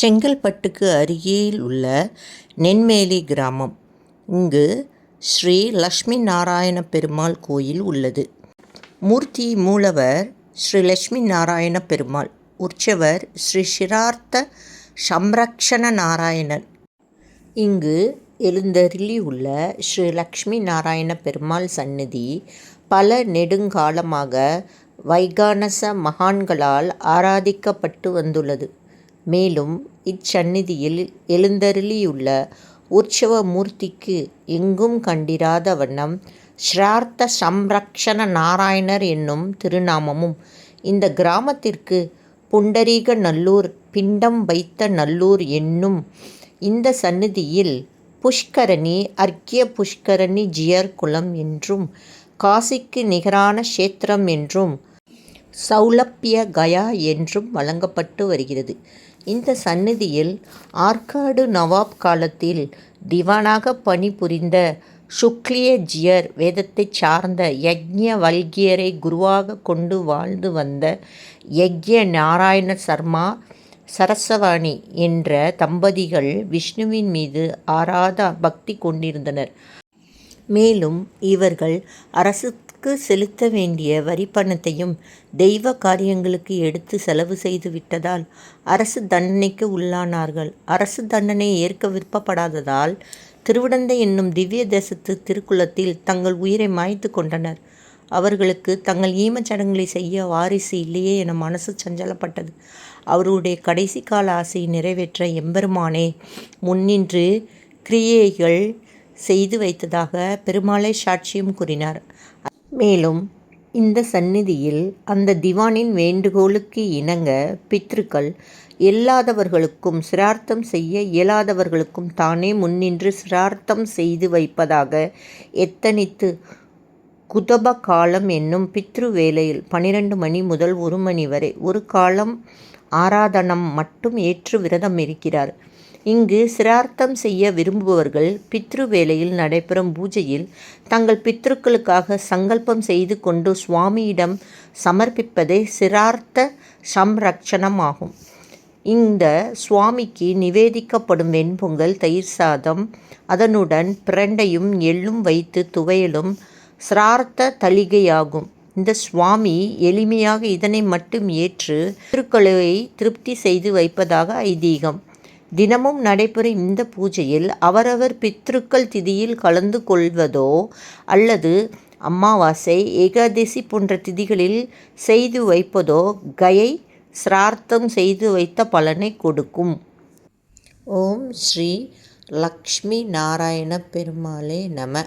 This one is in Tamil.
செங்கல்பட்டுக்கு அருகில் உள்ள நென்மேலி கிராமம். இங்கு ஸ்ரீ லக்ஷ்மி நாராயண பெருமாள் கோயில் உள்ளது. மூர்த்தி மூலவர் ஸ்ரீ லக்ஷ்மி நாராயண பெருமாள். உற்சவர் ஸ்ரீ சிரார்த்த சம்ரக்ஷண நாராயணன் இங்கு எழுந்தருளியுள்ள ஸ்ரீ லக்ஷ்மி நாராயண பெருமாள் சந்நிதி பல நெடுங்காலமாக வைகானச மகான்களால் ஆராதிக்கப்பட்டு வந்துள்ளது. மேலும் இச்சந்நிதியில் எழுந்தருளியுள்ள உற்சவ மூர்த்திக்கு எங்கும் கண்டிராத வண்ணம் ஸ்ரார்த்த சம்ரக்ஷண நாராயணர் என்னும் திருநாமமும் இந்த கிராமத்திற்கு புண்டரீக நல்லூர் பிண்டம் வைத்த நல்லூர் என்னும் இந்த சந்நிதியில் புஷ்கரணி அர்க்கிய புஷ்கரணி ஜியர்குளம் என்றும் காசிக்கு நிகரான க்ஷேத்திரம் என்றும் சௌலப்ய கயா என்றும் வழங்கப்பட்டு வருகிறது. இந்த சந்நிதியில் ஆற்காடு நவாப் காலத்தில் திவானாக பணிபுரிந்த சுக்லிய ஜியர் வேதத்தைச் சார்ந்த யக்ஞவல்க்யரை குருவாகக் கொண்டு வாழ்ந்து வந்த யக்ஞ நாராயண சர்மா சரசவாணி என்ற தம்பதிகள் விஷ்ணுவின் மீது ஆராத பக்தி கொண்டிருந்தனர். மேலும் இவர்கள் அரசுக்கு செலுத்த வேண்டிய வரிப்பணத்தையும் தெய்வ காரியங்களுக்கு எடுத்து செலவு செய்து விட்டதால் அரசு தண்டனைக்கு உள்ளானார்கள். அரசு தண்டனை ஏற்க விருப்பப்படாததால் திருவிடந்தை என்னும் திவ்ய தேசத்து திருக்குளத்தில் தங்கள் உயிரை மாய்த்துக் கொண்டனர். அவர்களுக்கு தங்கள் ஈமச் சடங்குகளை செய்ய வாரிசு இல்லையே என மனசு சஞ்சலப்பட்டது. அவருடைய கடைசி கால ஆசையை நிறைவேற்ற எம்பெருமானே முன்னின்று கிரியைகள் செய்து வைத்ததாக பெருமாளை சாட்சியம் கூறினார். மேலும் இந்த சந்நிதியில் அந்த திவானின் வேண்டுகோளுக்கு இணங்க பித்ருக்கள் இல்லாதவர்களுக்கும் சிரார்த்தம் செய்ய இயலாதவர்களுக்கும் தானே முன்னின்று சிரார்த்தம் செய்து வைப்பதாக எத்தனித்து குதப காலம் என்னும் பித்ரு வேளையில் பனிரெண்டு மணி முதல் ஒரு மணி வரை ஒரு காலம் ஆராதனம் மட்டும் ஏற்று விரதம் இருக்கிறார். இங்கு சிரார்த்தம் செய்ய விரும்புபவர்கள் பித்ரு வேளையில் நடைபெறும் பூஜையில் தங்கள் பித்ருக்களுக்காக சங்கல்பம் செய்து கொண்டு சுவாமியிடம் சமர்ப்பிப்பதே சிரார்த்த சம்ரக்ஷணம் ஆகும். இந்த சுவாமிக்கு நிவேதிக்கப்படும் வெண்பொங்கல் தயிர் சாதம் அதனுடன் பிரண்டையும் எள்ளும் வைத்து துவையலும் சிரார்த்த தளிகையாகும். இந்த சுவாமி எளிமையாக இதனை மட்டும் ஏற்று திருக்கழுவை திருப்தி செய்து வைப்பதாக ஐதீகம். தினமும் நடைபெறும் இந்த பூஜையில் அவரவர் பித்ருக்கள் திதியில் கலந்து கொள்வதோ அல்லது அமாவாசை ஏகாதசி போன்ற திதிகளில் செய்து வைப்பதோ கயை சிரார்த்தம் செய்து வைத்த பலனை கொடுக்கும். ஓம் ஸ்ரீ லக்ஷ்மி நாராயண பெருமாளே நம